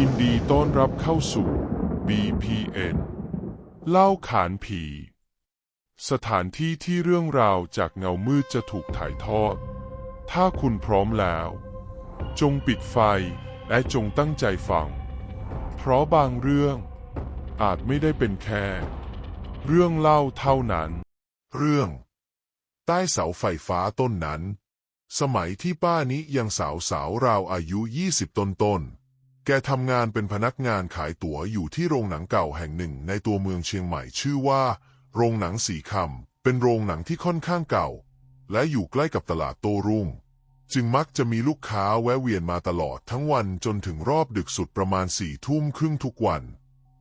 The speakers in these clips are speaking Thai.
ยินดีต้อนรับเข้าสู่ BPN เล่าขานผี สถานที่ที่เรื่องราวจากเงามืดจะถูกถ่ายทอด ถ้าคุณพร้อมแล้ว จงปิดไฟและจงตั้งใจฟัง เพราะบางเรื่อง อาจไม่ได้เป็นแค่ เรื่องเล่าเท่านั้น เรื่อง ใต้เสาไฟฟ้าต้นนั้น สมัยที่ป้านิยังสาวสาวราวอายุ20ต้นต้นๆ แกทำงานเป็นพนักงานขายตั๋วอยู่ที่โรงหนังเก่าแห่งหนึ่งในตัวเมืองเชียงใหม่ชื่อว่า โรงหนังสีคำเป็นโรงหนังที่ค่อนข้างเก่า และอยู่ใกล้กับตลาดโตรุ่ง จึงมักจะมีลูกค้าแวะเวียนมาตลอดทั้งวันจนถึงรอบดึกสุดประมาณสี่ทุ่มครึ่งทุกวัน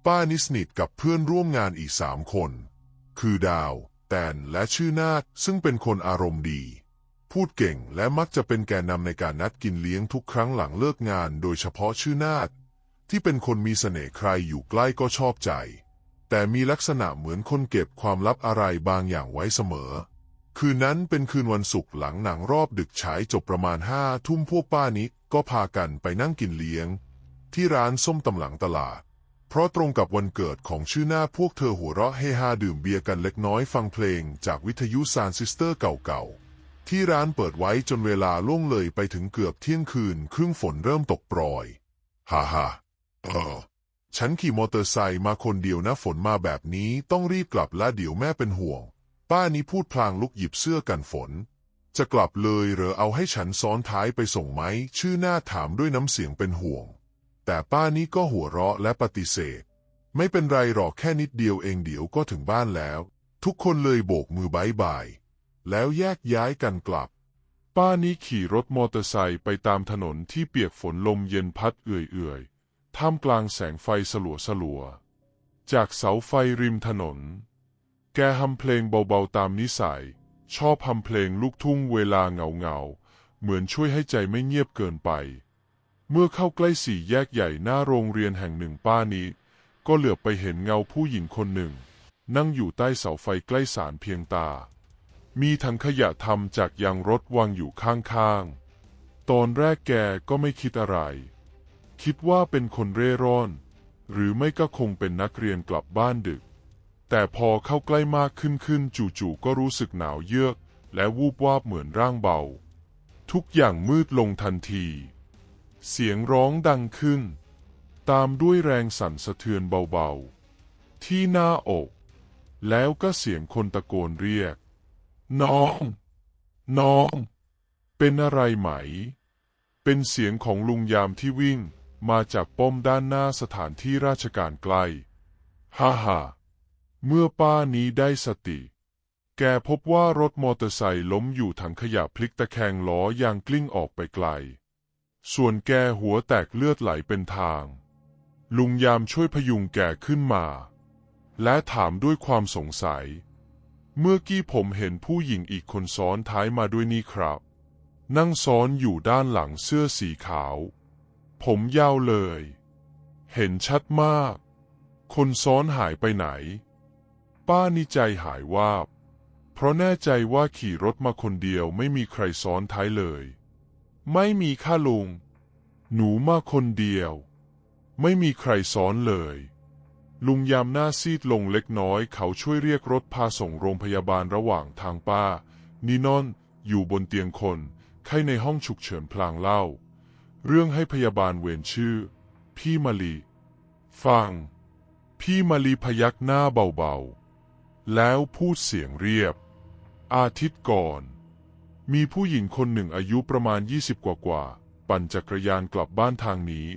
ป้านิสนิทกับเพื่อนร่วมงานอีกสามคน คือดาว แตนและชื่อนาฏซึ่งเป็นคนอารมณ์ดี พูดเก่งและมักจะเป็นแกนนำในการนัดกินเลี้ยงทุกครั้งหลังเลิกงาน โดยเฉพาะชื่อนาฏที่เป็นคนมีเสน่ห์ใครอยู่ใกล้ก็ชอบใจ แต่มีลักษณะเหมือนคนเก็บความลับอะไรบางอย่างไว้เสมอ คืนนั้นเป็นคืนวันศุกร์หลังหนังรอบดึกฉายจบประมาณห้าทุ่มพวกป้านิก็พากันไปนั่งกินเลี้ยง ที่ร้านส้มตำหลังตลาด เพราะตรงกับวันเกิดของชื่อหน้าพวกเธอหัวเราะเฮฮาดื่มเบียร์กันเล็กน้อยฟังเพลงจากวิทยุซานซิสเตอร์เก่าๆ ที่ร้านเปิดไว้จนเวลาล่วงเลยไปถึงเกือบเที่ยงคืน ครึ่งฝนเริ่มตกโปรย ฮ่าฮ่าเออ ฉันขี่มอเตอร์ไซค์มาคนเดียวนะฝนมาแบบนี้ต้องรีบกลับและเดี๋ยวแม่เป็นห่วง ป้านี้พูดพลางลุกหยิบเสื้อกันฝน จะกลับเลยเหรอเอาให้ฉันซ้อนท้ายไปส่งไหม ชื่อหน้าถามด้วยน้ำเสียงเป็นห่วง แต่ป้านี้ก็หัวเราะและปฏิเสธ ไม่เป็นไรหรอกแค่นิดเดียวเองเดี๋ยวก็ถึงบ้านแล้ว ทุกคนเลยโบกมือบายบาย แล้วแยกย้ายกันกลับ ป้านี้ขี่รถมอเตอร์ไซค์ไปตามถนนที่เปียกฝนลมเย็นพัดเอื่อยๆ ท่ามกลางแสงไฟสลัวสลัว จากเสาไฟริมถนน แกทำเพลงเบาๆตามนิสัย ชอบทำเพลงลูกทุ่งเวลาเหงาๆ เหมือนช่วยให้ใจไม่เงียบเกินไป เมื่อเข้าใกล้สี่แยกใหญ่หน้าโรงเรียนแห่งหนึ่งป้านี้ ก็เหลือบไปเห็นเงาผู้หญิงคนหนึ่ง นั่งอยู่ใต้เสาไฟใกล้ศาลเพียงตา มีถังขยะทำจากยางรถวางอยู่ข้างๆ ตอนแรกแกก็ไม่คิดอะไร คิดว่าเป็นคนเร่ร่อน หรือไม่ก็คงเป็นนักเรียนกลับบ้านดึก แต่พอเข้าใกล้มากขึ้นขึ้นจู่ๆก็รู้สึกหนาวเยือก และวูบวาบเหมือนร่างเบา ทุกอย่างมืดลงทันที เสียงร้องดังขึ้น ตามด้วยแรงสั่นสะเทือนเบาๆ ที่หน้าอก แล้วก็เสียงคนตะโกนเรียก น้อง น้อง เป็นอะไรไหม เป็นเสียงของลุงยามที่วิ่งมาจากป้อมด้านหน้าสถานที่ราชการใกล ฮ่าฮ่าเมื่อป้านี้ได้สติ แกพบว่ารถมอเตอร์ไซค์ล้มอยู่ถังขยะพลิกตะแคงล้อยางกลิ้งออกไปไกล ส่วนแกหัวแตกเลือดไหลเป็นทาง ลุงยามช่วยพยุงแกขึ้นมา และถามด้วยความสงสัย เมื่อกี้ผมเห็นผู้หญิงอีกคนซ้อนท้ายมาด้วยนี่ครับ นั่งซ้อนอยู่ด้านหลังเสื้อสีขาว ผมยาวเลย เห็นชัดมาก คนซ้อนหายไปไหน ป้านี่ใจหายวาบ เพราะแน่ใจว่าขี่รถมาคนเดียวไม่มีใครซ้อนท้ายเลย ไม่มีค่าลุง หนูมาคนเดียว ไม่มีใครซ้อนเลย ลุงยามหน้าซีดลงเล็กน้อยเขาช่วยเรียกรถพาส่งโรงพยาบาลระหว่างทางป้า นีนอนอยู่บนเตียงคนไข้ในห้องฉุกเฉินพลางเล่า เรื่องให้พยาบาลเวรชื่อ พี่มาลีฟัง พี่มาลีพยักหน้าเบาๆ แล้วพูดเสียงเรียบ อาทิตย์ก่อน มีผู้หญิงคนหนึ่งอายุประมาณ 20 กว่ากว่า ปั่นจักรยานกลับบ้านทางนี้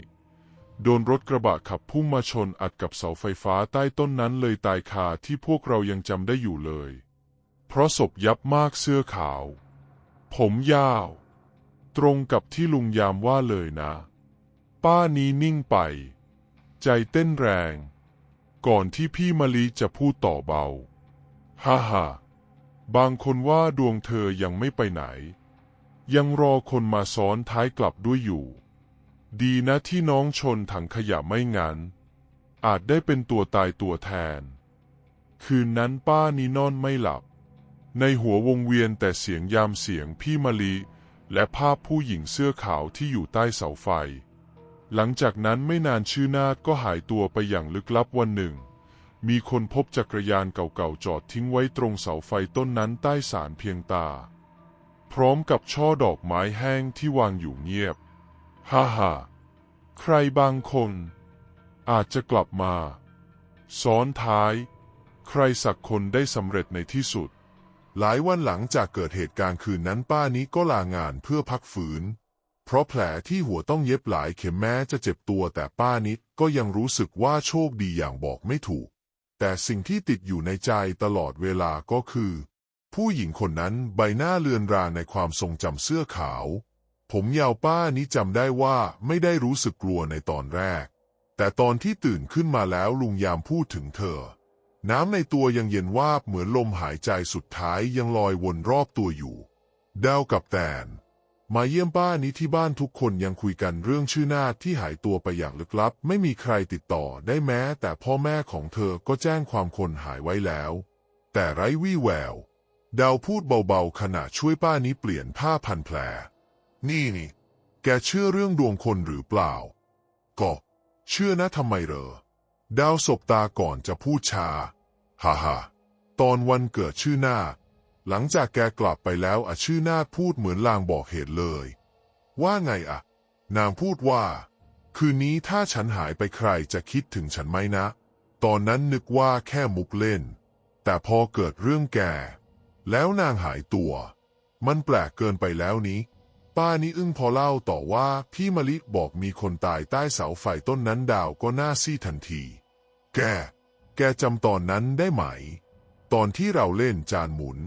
โดนรถกระบะขับพุ่งมาชนอัดกับเสาไฟฟ้าใต้ต้นนั้นเลยตายคาที่พวกเรายังจำได้อยู่เลย เพราะศพยับมากเสื้อขาว ผมยาว ตรงกับที่ลุงยามว่าเลยนะ ป้านี้นิ่งไป ใจเต้นแรง ก่อนที่พี่มะลิจะพูดต่อเบา ฮ่าฮ่าบางคนว่าดวงเธอยังไม่ไปไหน ยังรอคนมาซ้อนท้ายกลับด้วยอยู่ ดีนะที่น้องชนถังขยะไม่งั้น อาจได้เป็นตัวตายตัวแทน คืนนั้นป้านี่นอนไม่หลับ ในหัววงเวียนแต่เสียงยามเสียงพี่มะลิและภาพผู้หญิงเสื้อขาวที่อยู่ใต้เสาไฟ หลังจากนั้นไม่นานชื่อนาฏก็หายตัวไปอย่างลึกลับวันหนึ่ง มีคนพบจักรยานเก่าๆจอดทิ้งไว้ตรงเสาไฟต้นนั้นใต้สารเพียงตา พร้อมกับช่อดอกไม้แห้งที่วางอยู่เงียบ ฮ่าฮ่าใครบางคน อาจจะกลับมา ซ้อนท้าย ใครสักคนได้สำเร็จในที่สุด หลายวันหลังจากเกิดเหตุการณ์คืนนั้นป้านี้ก็ลางานเพื่อพักฝืน เพราะแผลที่หัวต้องเย็บหลายเข็มแม้จะเจ็บตัวแต่ป้านิดก็ยังรู้สึกว่าโชคดีอย่างบอกไม่ถูก แต่สิ่งที่ติดอยู่ในใจตลอดเวลาก็คือ ผู้หญิงคนนั้นใบหน้าเลือนรางในความทรงจำเสื้อขาว ผมยาวป้านี้จำได้ว่าไม่ได้รู้สึกกลัวในตอนแรก แต่ตอนที่ตื่นขึ้นมาแล้วลุงยามพูดถึงเธอ น้ำในตัวยังเย็นวาบเหมือนลมหายใจสุดท้ายยังลอยวนรอบตัวอยู่ ดาวกับแตน มาเยี่ยมป้านี้ที่บ้านทุกคนยังคุยกันเรื่องชื่อนาฏที่หายตัวไปอย่างลึกลับ ไม่มีใครติดต่อได้แม้ แต่พ่อแม่ของเธอก็แจ้งความคนหายไว้แล้ว แต่ไร้วี่แวว ดาวพูดเบาๆขณะช่วยป้านี้เปลี่ยนผ้าพันแผล นี่นี่ แกเชื่อเรื่องดวงคนหรือเปล่า ก็เชื่อนะทำไมเหรอ ดาวสบตาก่อนจะพูดชา ฮ่าฮ่าตอนวันเกิดชื่อนาคหลังจากแกกลับไปแล้วอะชื่อนาคพูดเหมือนลางบอกเหตุเลย ว่าไงอะนางพูดว่า คืนนี้ถ้าฉันหายไปใครจะคิดถึงฉันไหมนะ ตอนนั้นนึกว่าแค่มุกเล่น แต่พอเกิดเรื่องแก แล้วนางหายตัว มันแปลกเกินไปแล้วนี้ ป้านี่อึ้งพอเล่าต่อว่าพี่มะลิบอกมีคนตายใต้เสาไฟต้นนั้นดาวก็หน้าซีดทันที แก แกจำตอนนั้นได้ไหม ตอนที่เราเล่นจานหมุน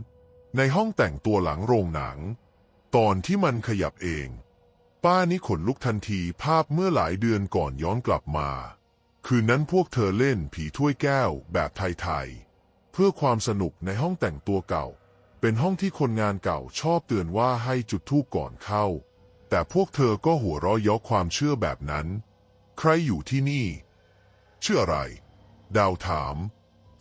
ในห้องแต่งตัวหลังโรงหนัง ตอนที่มันขยับเอง ป้านี่ขนลุกทันทีภาพเมื่อหลายเดือนก่อนย้อนกลับมา คืนนั้นพวกเธอเล่นผีถ้วยแก้วแบบไทยๆเพื่อความสนุกในห้องแต่งตัวเก่า เป็นห้องที่คนงานเก่าชอบเตือนว่าให้จุดธูปก่อนเข้า แต่พวกเธอก็หัวเราะเยาะความเชื่อแบบนั้น ใครอยู่ที่นี่ เชื่ออะไร ดาวถาม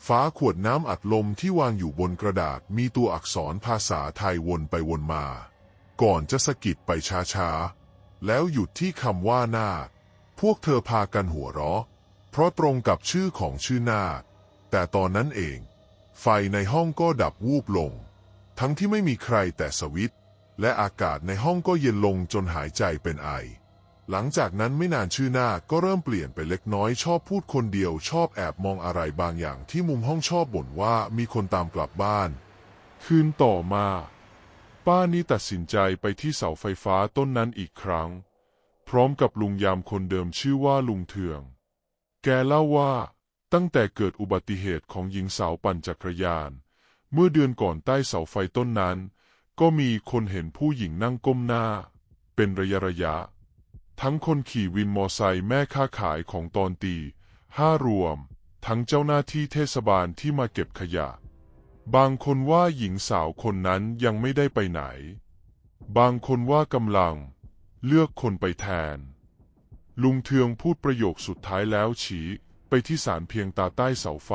ฟ้าขวดน้ำอัดลมที่วางอยู่บนกระดาษมีตัวอักษรภาษาไทยวนไปวนมา ก่อนจะสะกิดไปช้าๆ แล้วหยุดที่คำว่านาคพวกเธอพากันหัวเราะ เพราะตรงกับชื่อของชื่อนาคแต่ตอนนั้นเอง ไฟในห้องก็ดับวูบลง ทั้งที่ไม่มีใครแต่สวิตและอากาศในห้องก็เย็นลงจนหายใจเป็นไอ หลังจากนั้นไม่นานชื่อหน้าก็เริ่มเปลี่ยนไปเล็กน้อยชอบพูดคนเดียวชอบแอบมองอะไรบางอย่างที่มุมห้องชอบบ่นว่ามีคนตามกลับบ้าน คืนต่อมา ป้านี่ตัดสินใจไปที่เสาไฟฟ้าต้นนั้นอีกครั้ง พร้อมกับลุงยามคนเดิมชื่อว่าลุงเทือง แกเล่าว่าตั้งแต่เกิดอุบัติเหตุของหญิงสาวปั่นจักรยาน เมื่อเดือนก่อนใต้เสาไฟต้นนั้น ก็มีคนเห็นผู้หญิงนั่งก้มหน้า เป็นระยะระยะ ทั้งคนขี่วินมอไซค์แม่ค้าขายของตอนตีห้ารวม ทั้งเจ้าหน้าที่เทศบาลที่มาเก็บขยะ บางคนว่าหญิงสาวคนนั้นยังไม่ได้ไปไหน บางคนว่ากำลัง เลือกคนไปแทน ลุงเทืองพูดประโยคสุดท้ายแล้วชี้ไปที่สารเพียงตาใต้เสาไฟ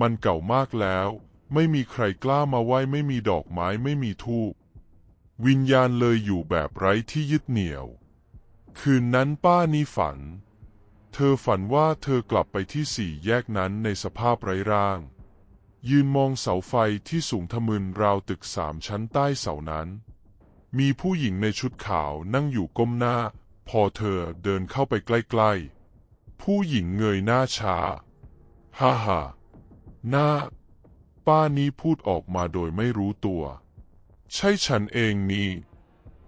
มันเก่ามากแล้ว ไม่มีใครกล้ามาไหว้ไม่มีดอกไม้ไม่มีทูบวิญญาณเลยอยู่แบบไร้ที่ยึดเหนี่ยว คืนนั้นป้านี่ฝัน เธอฝันว่าเธอกลับไปที่สี่แยกนั้นในสภาพไร้ร่าง ยืนมองเสาไฟที่สูงทะมึนราวตึกสามชั้นใต้เสานั้น มีผู้หญิงในชุดขาวนั่งอยู่ก้มหน้า พอเธอเดินเข้าไปใกล้ๆ ผู้หญิงเงยหน้าช้าฮ่าฮ่าหน้า ป้านี้พูดออกมาโดยไม่รู้ตัว ใช่ฉันเองนี่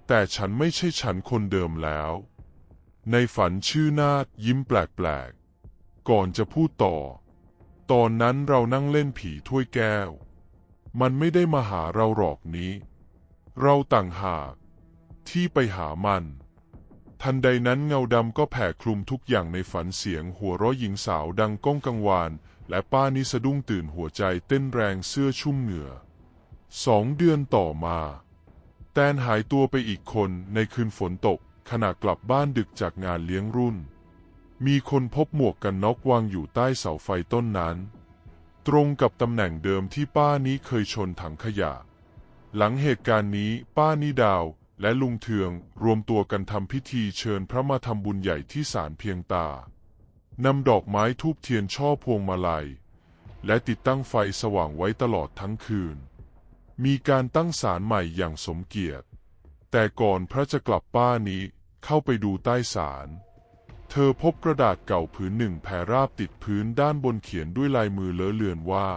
แต่ฉันไม่ใช่ฉันคนเดิมแล้ว ในฝันชื่อนาดยิ้มแปลกๆ ก่อนจะพูดต่อ ตอนนั้นเรานั่งเล่นผีถ้วยแก้ว มันไม่ได้มาหาเราหรอกนี้ เราต่างหากที่ไปหามัน ทันใดนั้นเงาดำก็แผ่คลุมทุกอย่างในฝันเสียงหัวเราะหญิงสาวดังก้องกังวาน และป้านิสะดุ้งตื่นหัวใจเต้นแรงเสื้อชุ่มเหงื่อสองเดือนต่อมา แตนหายตัวไปอีกคนในคืนฝนตกขณะกลับบ้านดึกจากงานเลี้ยงรุ่น มีคนพบหมวกกันน็อกวางอยู่ใต้เสาไฟต้นนั้น ตรงกับตำแหน่งเดิมที่ป้านี้เคยชนถังขยะ หลังเหตุการณ์นี้ป้านิดาวและลุงเทืองรวมตัวกันทำพิธีเชิญพระมาทำบุญใหญ่ที่ศาลเพียงตา นำดอกไม้ทูบเทียนช่อพวงมาลัย และติดตั้งไฟสว่างไว้ตลอดทั้งคืน มีการตั้งศาลใหม่อย่างสมเกียรติ แต่ก่อนพระจะกลับป้านี้เข้าไปดูใต้ศาลเธอพบกระดาษเก่าผืนหนึ่งแผ่ราบติดพื้นด้านบนเขียนด้วยลายมือเลอะเลือนว่า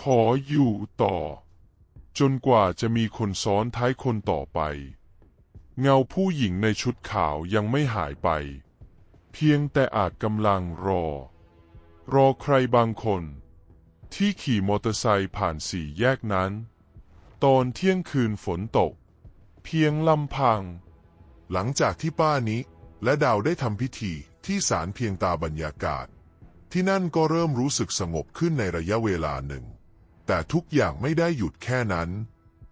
ขออยู่ต่อ จนกว่าจะมีคนซ้อนท้ายคนต่อไป เงาผู้หญิงในชุดขาวยังไม่หายไป เพียงแต่อาจกำลังรอ รอใครบางคน ที่ขี่มอเตอร์ไซค์ผ่านสี่แยกนั้น ตอนเที่ยงคืนฝนตก เพียงลำพัง หลังจากที่ป้านิและดาวได้ทำพิธีที่ศาลเพียงตาบรรยากาศ ที่นั่นก็เริ่มรู้สึกสงบขึ้นในระยะเวลาหนึ่ง แต่ทุกอย่างไม่ได้หยุดแค่นั้น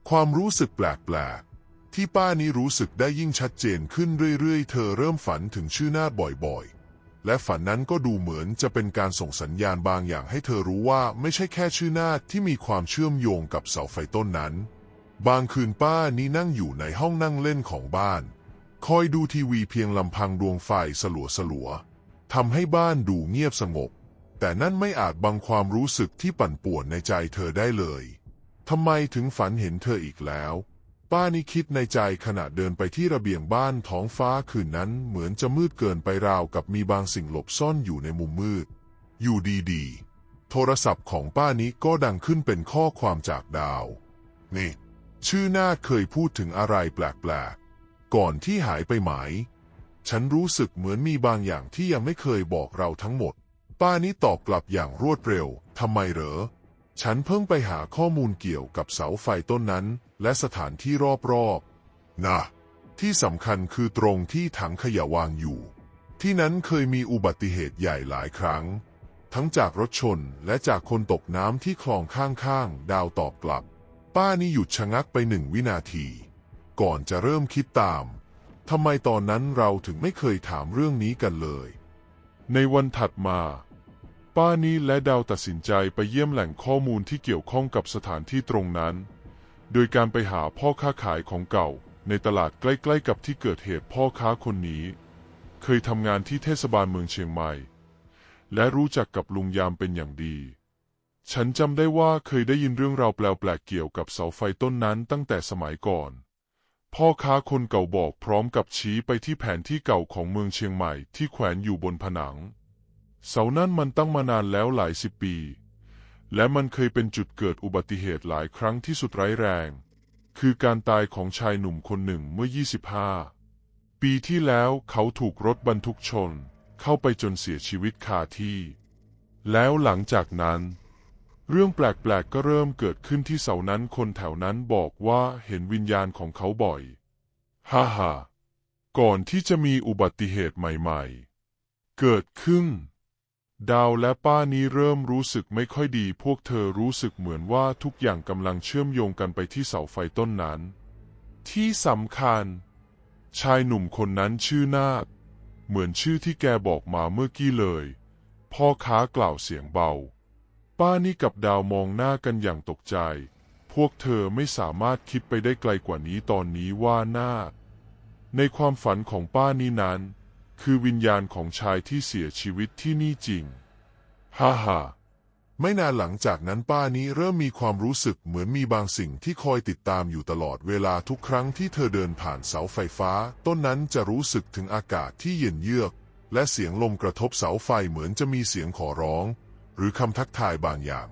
ความรู้สึกแปลกๆ ที่ป้านี้รู้สึกได้ยิ่งชัดเจนขึ้นเรื่อยๆ เธอเริ่มฝันถึงชื่อนาฏบ่อยๆ และฝันนั้นก็ดูเหมือนจะเป็นการส่งสัญญาณบางอย่างให้เธอรู้ว่าไม่ใช่แค่ชื่อนาฏที่มีความเชื่อมโยงกับเสาไฟต้นนั้น บางคืนป้านี้นั่งอยู่ในห้องนั่งเล่นของบ้าน คอยดูทีวีเพียงลำพังดวงไฟสลัวสลัวๆทำให้บ้านดูเงียบสงบ แต่นั่นไม่อาจบังความรู้สึกที่ปั่นป่วนในใจเธอได้เลยทำไมถึงฝันเห็นเธออีกแล้ว ป้านี่คิดในใจขณะเดินไปที่ระเบียงบ้านท้องฟ้าคืนนั้นเหมือนจะมืดเกินไปราวกับมีบางสิ่งหลบซ่อนอยู่ในมุมมืด อยู่ดีๆ โทรศัพท์ของป้านี้ก็ดังขึ้นเป็นข้อความจากดาว นี่ ชื่อนาเคยพูดถึงอะไรแปลกๆ ก่อนที่หายไปไหม ฉันรู้สึกเหมือนมีบางอย่างที่ยังไม่เคยบอกเราทั้งหมด ป้านี้ตอบกลับอย่างรวดเร็ว ทำไมเหรอ ฉันเพิ่งไปหาข้อมูลเกี่ยวกับเสาไฟต้นนั้น และสถานที่รอบๆ นะ ที่สำคัญคือตรงที่ถังขยะวางอยู่ ที่นั้นเคยมีอุบัติเหตุใหญ่หลายครั้ง ทั้งจากรถชนและจากคนตกน้ำที่คลองข้างๆ ดาวตอบกลับ ป้านี่หยุดชะงักไปหนึ่งวินาที ก่อนจะเริ่มคิดตามทำไมตอนนั้นเราถึงไม่เคยถามเรื่องนี้กันเลย ในวันถัดมา ป้านี้และดาวตัดสินใจไปเยี่ยมแหล่งข้อมูลที่เกี่ยวข้องกับสถานที่ตรงนั้น โดยการไปหาพ่อค้าขายของเก่า ในตลาดใกล้ๆกับที่เกิดเหตุพ่อค้าคนนี้ เคยทำงานที่เทศบาลเมืองเชียงใหม่ และรู้จักกับลุงยามเป็นอย่างดี ฉันจำได้ว่าเคยได้ยินเรื่องราวแปลกๆเกี่ยวกับเสาไฟต้นนั้นตั้งแต่สมัยก่อน พ่อค้าคนเก่าบอกพร้อมกับชี้ไปที่แผนที่เก่าของเมืองเชียงใหม่ที่แขวนอยู่บนผนัง เสานั้นมันตั้งมานานแล้วหลายสิบปี และมันเคยเป็นจุดเกิดอุบัติเหตุหลายครั้งที่สุดร้ายแรง คือการตายของชายหนุ่มคนหนึ่งเมื่อ 25 ปีที่แล้วเขาถูกรถบรรทุกชน เข้าไปจนเสียชีวิตคาที่ แล้วหลังจากนั้น เรื่องแปลกๆก็เริ่มเกิดขึ้นที่เสานั้นคนแถวนั้นบอกว่าเห็นวิญญาณของเขาบ่อยฮ่าฮ่าก่อนที่จะมีอุบัติเหตุใหม่ๆ เกิดขึ้น ดาวและป้านี้เริ่มรู้สึกไม่ค่อยดี พวกเธอรู้สึกเหมือนว่าทุกอย่างกำลังเชื่อมโยงกันไปที่เสาไฟต้นนั้น ที่สำคัญ ชายหนุ่มคนนั้นชื่อนาฏเหมือนชื่อที่แกบอกมาเมื่อกี้เลย พ่อค้ากล่าวเสียงเบา ป้านี่กับดาวมองหน้ากันอย่างตกใจ พวกเธอไม่สามารถคิดไปได้ไกลกว่านี้ตอนนี้ว่านาในความฝันของป้านี่นั้น คือวิญญาณของชายที่เสียชีวิตที่นี่จริง ฮ่าฮ่าไม่นานหลังจากนั้นป้านี้เริ่มมีความรู้สึกเหมือนมีบางสิ่งที่คอยติดตามอยู่ตลอดเวลาทุกครั้งที่เธอเดินผ่านเสาไฟฟ้า ต้นนั้นจะรู้สึกถึงอากาศที่เย็นเยือก และเสียงลมกระทบเสาไฟเหมือนจะมีเสียงขอร้อง หรือคำทักทายบางอย่าง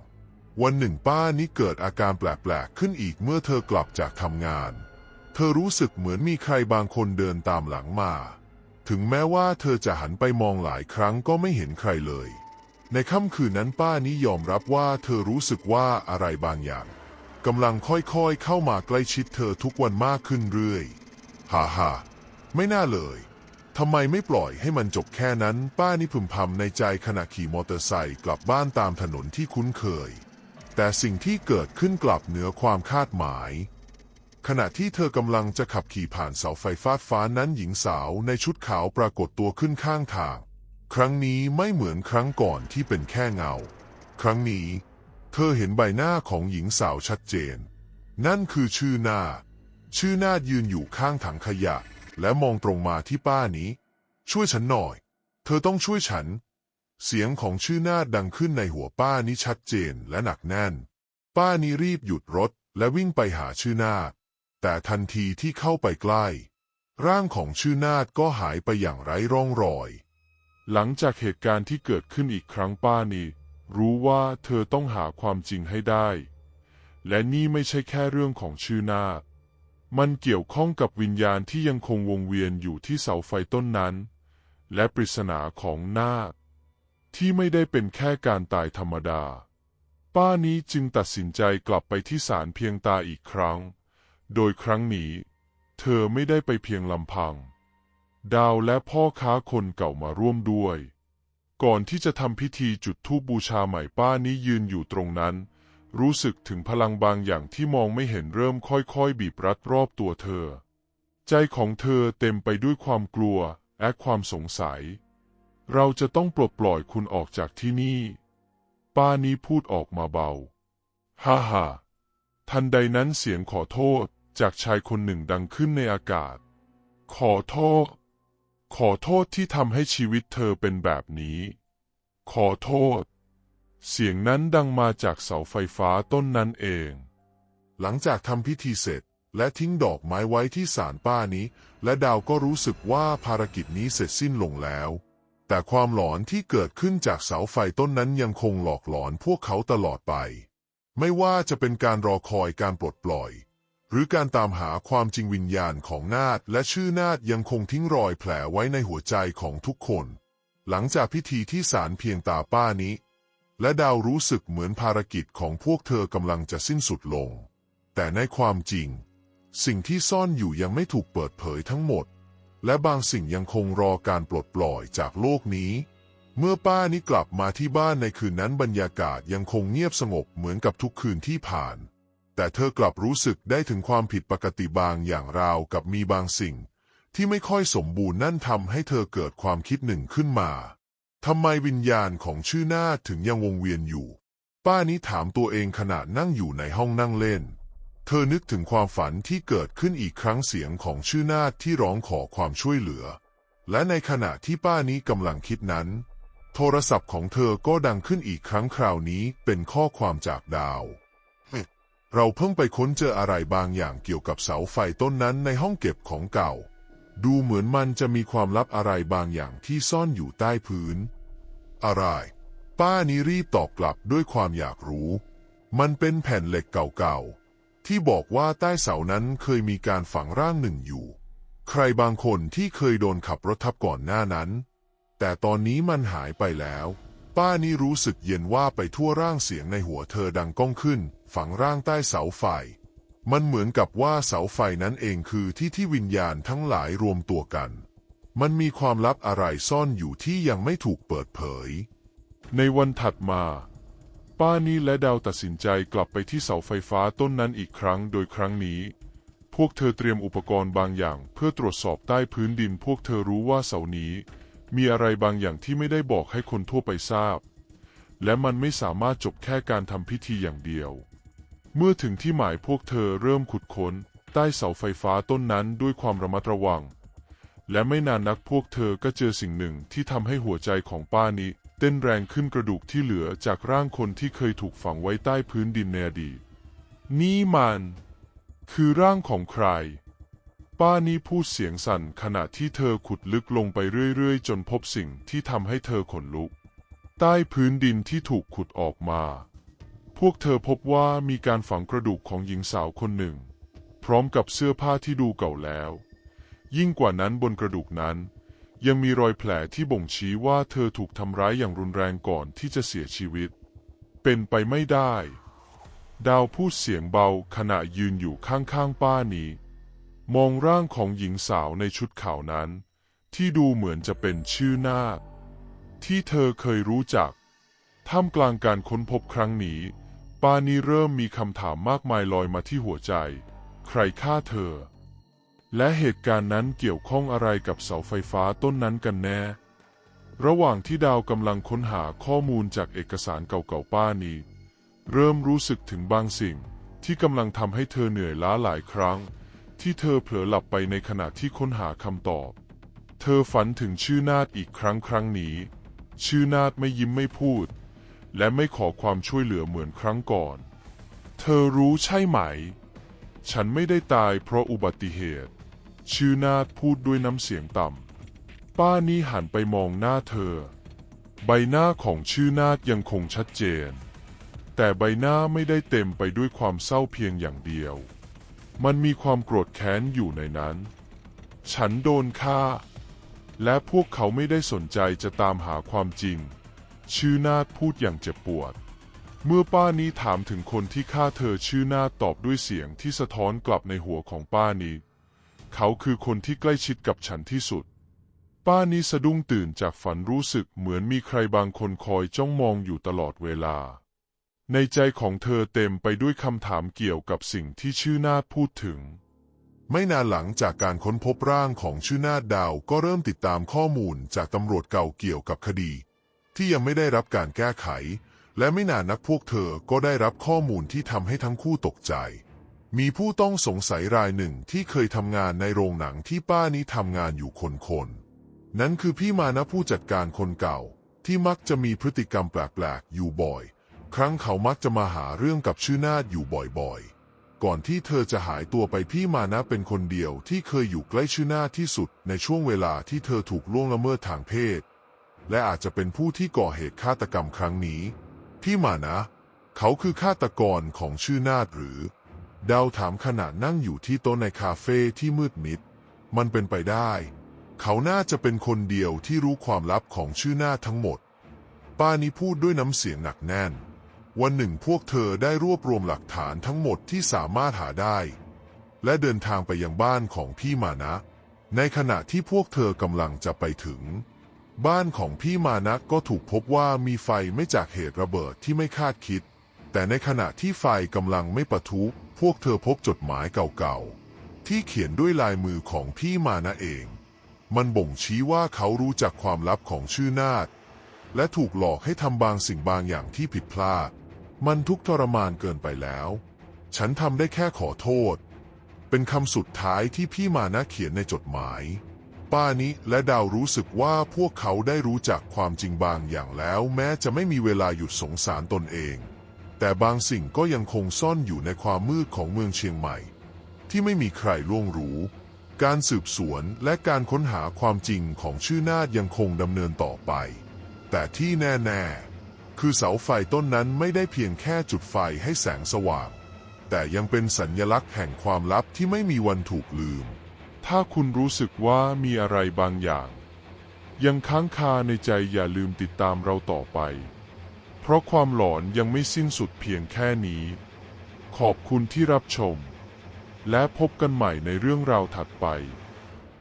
วันหนึ่งป้านี้เกิดอาการแปลกๆขึ้นอีกเมื่อเธอกลับจากทำงาน เธอรู้สึกเหมือนมีใครบางคนเดินตามหลังมา ถึงแม้ว่าเธอจะหันไปมองหลายครั้งก็ไม่เห็นใครเลย ในค่ำคืนนั้นป้านี้ยอมรับว่าเธอรู้สึกว่าอะไรบางอย่างกำลังค่อยๆเข้ามาใกล้ชิดเธอทุกวันมากขึ้นเรื่อยฮ่าฮ่าไม่น่าเลยทำไมไม่ปล่อยให้มันจบแค่นั้น ป้านี่พึมพำในใจขณะขี่มอเตอร์ไซค์กลับบ้านตามถนนที่คุ้นเคย แต่สิ่งที่เกิดขึ้นกลับเหนือความคาดหมาย ขณะที่เธอกำลังจะขับขี่ผ่านเสาไฟฟ้าฟ้านั้นหญิงสาวในชุดขาวปรากฏตัวขึ้นข้างทาง ครั้งนี้ไม่เหมือนครั้งก่อนที่เป็นแค่เงา ครั้งนี้ เธอเห็นใบหน้าของหญิงสาวชัดเจน นั่นคือชื่อหน้า ชื่อนาดยืนอยู่ข้างถังขยะ และมองตรงมาที่ป้านี้ ช่วยฉันหน่อย เธอต้องช่วยฉัน เสียงของชื่อนาดดังขึ้นในหัวป้านี้ชัดเจนและหนักแน่น ป้านี้รีบหยุดรถและวิ่งไปหาชื่อนาด แต่ทันทีที่เข้าไปใกล้ ร่างของชื่อนาดก็หายไปอย่างไร้ร่องรอย หลังจากเหตุการณ์ที่เกิดขึ้นอีกครั้งป้านีรู้ว่าเธอต้องหาความจริงให้ได้ และนี่ไม่ใช่แค่เรื่องของชื่อนาคมันเกี่ยวข้องกับวิญญาณที่ยังคงวงเวียนอยู่ที่เสาไฟต้นนั้น และปริศนาของนาคที่ไม่ได้เป็นแค่การตายธรรมดา ป้านี้จึงตัดสินใจกลับไปที่ศาลเพียงตาอีกครั้ง โดยครั้งนี้ เธอไม่ได้ไปเพียงลำพัง ดาวและพ่อค้าคนเก่ามาร่วมด้วย ก่อนที่จะทำพิธีจุดธูปบูชาใหม่ป้านี้ยืนอยู่ตรงนั้น รู้สึกถึงพลังบางอย่างที่มองไม่เห็นเริ่มค่อยๆ บีบรัดรอบตัวเธอ ใจของเธอเต็มไปด้วยความกลัวและความสงสัย เราจะต้องปลดปล่อยคุณออกจากที่นี่ ป้านี้พูดออกมาเบา ฮ่าฮ่าทันใดนั้นเสียงขอโทษ จากชายคนหนึ่งดังขึ้นในอากาศ ขอโทษ ขอโทษที่ทำให้ชีวิตเธอเป็นแบบนี้ ขอโทษ เสียงนั้นดังมาจากเสาไฟฟ้าต้นนั้นเอง หลังจากทำพิธีเสร็จและทิ้งดอกไม้ไว้ที่ศาลป้านี้ และดาวก็รู้สึกว่าภารกิจนี้เสร็จสิ้นลงแล้ว แต่ความหลอนที่เกิดขึ้นจากเสาไฟต้นนั้นยังคงหลอกหลอนพวกเขาตลอดไป ไม่ว่าจะเป็นการรอคอยการปลดปล่อย หรือการตามหาความจริงวิญญาณของนาดและชื่อนาดยังคงทิ้งรอยแผลไว้ในหัวใจของทุกคน หลังจากพิธีที่ศาลเพียงตาป้านี้ และดาวรู้สึกเหมือนภารกิจของพวกเธอกำลังจะสิ้นสุดลง แต่ในความจริง สิ่งที่ซ่อนอยู่ยังไม่ถูกเปิดเผยทั้งหมด และบางสิ่งยังคงรอการปลดปล่อยจากโลกนี้ เมื่อป้านี้กลับมาที่บ้านในคืนนั้นบรรยากาศยังคงเงียบสงบเหมือนกับทุกคืนที่ผ่าน แต่เธอกลับรู้สึกได้ถึงความผิดปกติบางอย่างราวกับมีบางสิ่ง ที่ไม่ค่อยสมบูรณ์นั่นทำให้เธอเกิดความคิดหนึ่งขึ้นมาทำไมวิญญาณของชื่อนาถึงยังวงเวียนอยู่ ป้านี้ถามตัวเองขณะนั่งอยู่ในห้องนั่งเล่น เธอนึกถึงความฝันที่เกิดขึ้นอีกครั้งเสียงของชื่อนาที่ร้องขอความช่วยเหลือ และในขณะที่ป้านี้กำลังคิดนั้น โทรศัพท์ของเธอก็ดังขึ้นอีกครั้งคราวนี้เป็นข้อความจากดาว เราเพิ่งไปค้นเจออะไรบางอย่างเกี่ยวกับเสาไฟต้นนั้นในห้องเก็บของเก่า ดูเหมือนมันจะมีความลับอะไรบางอย่างที่ซ่อนอยู่ใต้พื้น อะไร ป้านี้รีบตอบกลับด้วยความอยากรู้ มันเป็นแผ่นเหล็กเก่าๆ ที่บอกว่าใต้เสานั้นเคยมีการฝังร่างหนึ่งอยู่ ใครบางคนที่เคยโดนขับรถทับก่อนหน้านั้น แต่ตอนนี้มันหายไปแล้ว ป้านี่รู้สึกเย็นว่าไปทั่วร่างเสียงในหัวเธอดังก้องขึ้น ฝังร่างใต้เสาไฟ มันเหมือนกับว่าเสาไฟนั้นเองคือที่ที่วิญญาณทั้งหลายรวมตัวกัน มันมีความลับอะไรซ่อนอยู่ที่ยังไม่ถูกเปิดเผย ในวันถัดมาป้านี้และดาวตัดสินใจกลับไปที่เสาไฟฟ้าต้นนั้นอีกครั้งโดยครั้งนี้ พวกเธอเตรียมอุปกรณ์บางอย่าง เพื่อตรวจสอบใต้พื้นดิน พวกเธอรู้ว่าเสานี้ มีอะไรบางอย่างที่ไม่ได้บอกให้คนทั่วไปทราบ และมันไม่สามารถจบแค่การทำพิธีอย่างเดียว เมื่อถึงที่หมายพวกเธอเริ่มขุดค้น ใต้เสาไฟฟ้าต้นนั้นด้วยความระมัดระวัง และไม่นานนักพวกเธอก็เจอสิ่งหนึ่งที่ทำให้หัวใจของป้านี้ เต้นแรงขึ้นกระดูกที่เหลือจากร่างคนที่เคยถูกฝังไว้ใต้พื้นดินในอดีตนี่มัน คือร่างของใคร ป้านี้พูดเสียงสั่นขณะที่เธอขุดลึกลงไปเรื่อยๆ จนพบสิ่งที่ทำให้เธอขนลุก ใต้พื้นดินที่ถูกขุดออกมา พวกเธอพบว่ามีการฝังกระดูกของหญิงสาวคนหนึ่ง พร้อมกับเสื้อผ้าที่ดูเก่าแล้ว ยิ่งกว่านั้นบนกระดูกนั้น ยังมีรอยแผลที่บ่งชี้ว่าเธอถูกทำร้ายอย่างรุนแรงก่อนที่จะเสียชีวิต เป็นไปไม่ได้ ดาวพูดเสียงเบาขณะยืนอยู่ข้างๆป้านี้ มองร่างของหญิงสาวในชุดขาวนั้น ที่ดูเหมือนจะเป็นชื่อนาคที่เธอเคยรู้จัก ท่ามกลางการค้นพบครั้งนี้ ป้านี้เริ่มมีคำถามมากมายลอยมาที่หัวใจ ใครฆ่าเธอ และเหตุการณ์นั้นเกี่ยวข้องอะไรกับเสาไฟฟ้าต้นนั้นกันแน่ ระหว่างที่ดาวกำลังค้นหาข้อมูลจากเอกสารเก่าๆป้านี้เริ่มรู้สึกถึงบางสิ่งที่กำลังทำให้เธอเหนื่อยล้าหลายครั้ง ที่เธอเผลอหลับไปในขณะที่ค้นหาคำตอบ เธอฝันถึงชื่อนาดอีกครั้งครั้งนี้ ชื่อนาดไม่ยิ้มไม่พูด และไม่ขอความช่วยเหลือเหมือนครั้งก่อน เธอรู้ใช่ไหม ฉันไม่ได้ตายเพราะอุบัติเหตุ ชื่อนาดพูดด้วยน้ำเสียงต่ำ ป้านี่หันไปมองหน้าเธอ ใบหน้าของชื่อนาดยังคงชัดเจน แต่ใบหน้าไม่ได้เต็มไปด้วยความเศร้าเพียงอย่างเดียว มันมีความโกรธแค้นอยู่ในนั้น ฉันโดนฆ่า และพวกเขาไม่ได้สนใจจะตามหาความจริง ชื่อนาดพูดอย่างเจ็บปวด เมื่อป้านี้ถามถึงคนที่ฆ่าเธอชื่อนาดตอบด้วยเสียงที่สะท้อนกลับในหัวของป้านี้ เขาคือคนที่ใกล้ชิดกับฉันที่สุด ป้านี้สะดุ้งตื่นจากฝันรู้สึกเหมือนมีใครบางคนคอยจ้องมองอยู่ตลอดเวลา ในใจของเธอเต็มไปด้วยคำถามเกี่ยวกับสิ่งที่ชื่อนาดพูดถึงไม่นานหลังจากการค้นพบร่างของชื่อนาดดาวก็เริ่มติดตามข้อมูลจากตำรวจเก่าเกี่ยวกับคดี ที่ยังไม่ได้รับการแก้ไข และไม่นานนักพวกเธอก็ได้รับข้อมูลที่ทำให้ทั้งคู่ตกใจ มีผู้ต้องสงสัยรายหนึ่งที่เคยทำงานในโรงหนังที่ป้านี้ทำงานอยู่คนคนๆนั่นคือพี่มานะผู้จัดการคนเก่า ที่มักจะมีพฤติกรรมแปลกๆอยู่บ่อย ครั้งเขามักจะมาหาเรื่องกับชื่อนาดอยู่บ่อยๆ ก่อนที่เธอจะหายตัวไปพี่มานะเป็นคนเดียวที่เคยอยู่ใกล้ชื่อนาดที่สุดในช่วงเวลาที่เธอถูกล่วงละเมิดทางเพศ และอาจจะเป็นผู้ที่ก่อเหตุฆาตกรรมครั้งนี้ พี่มานะ เขาคือฆาตกรของชื่อนาดหรือ ดาวถามขณะนั่งอยู่ที่โต๊ะในคาเฟ่ที่มืดมิด มันเป็นไปได้ เขาน่าจะเป็นคนเดียวที่รู้ความลับของชื่อนาทั้งหมด ป้านี้พูดด้วยน้ำเสียงหนักแน่น วันหนึ่งพวกเธอได้รวบรวมหลักฐานทั้งหมดที่สามารถหาได้ และเดินทางไปยังบ้านของพี่มานะ ในขณะที่พวกเธอกำลังจะไปถึง บ้านของพี่มานะก็ถูกพบว่ามีไฟไม่จากเหตุระเบิดที่ไม่คาดคิด แต่ในขณะที่ไฟกำลังไม่ปะทุพวกเธอพบจดหมายเก่าๆ ที่เขียนด้วยลายมือของพี่มานะเอง มันบ่งชี้ว่าเขารู้จักความลับของชื่อนาดและถูกหลอกให้ทำบางสิ่งบางอย่างที่ผิดพลาด มันทุกทรมานเกินไปแล้ว ฉันทำได้แค่ขอโทษ เป็นคำสุดท้ายที่พี่มานะเขียนในจดหมาย ป้านิและดาวรู้สึกว่าพวกเขาได้รู้จักความจริงบางอย่างแล้ว แม้จะไม่มีเวลาหยุดสงสารตนเอง แต่บางสิ่งก็ยังคงซ่อนอยู่ในความมืดของเมืองเชียงใหม่ ที่ไม่มีใครล่วงรู้ การสืบสวนและการค้นหาความจริงของชื่อนาดยังคงดำเนินต่อไป แต่ที่แน่ๆ คือเสาไฟต้นนั้นไม่ได้เพียงแค่จุดไฟให้แสงสว่าง แต่ยังเป็นสัญลักษณ์แห่งความลับที่ไม่มีวันถูกลืม ถ้าคุณรู้สึกว่ามีอะไรบางอย่าง ยังค้างคาในใจอย่าลืมติดตามเราต่อไป เพราะความหลอนยังไม่สิ้นสุดเพียงแค่นี้ ขอบคุณที่รับชม และพบกันใหม่ในเรื่องราวถัดไป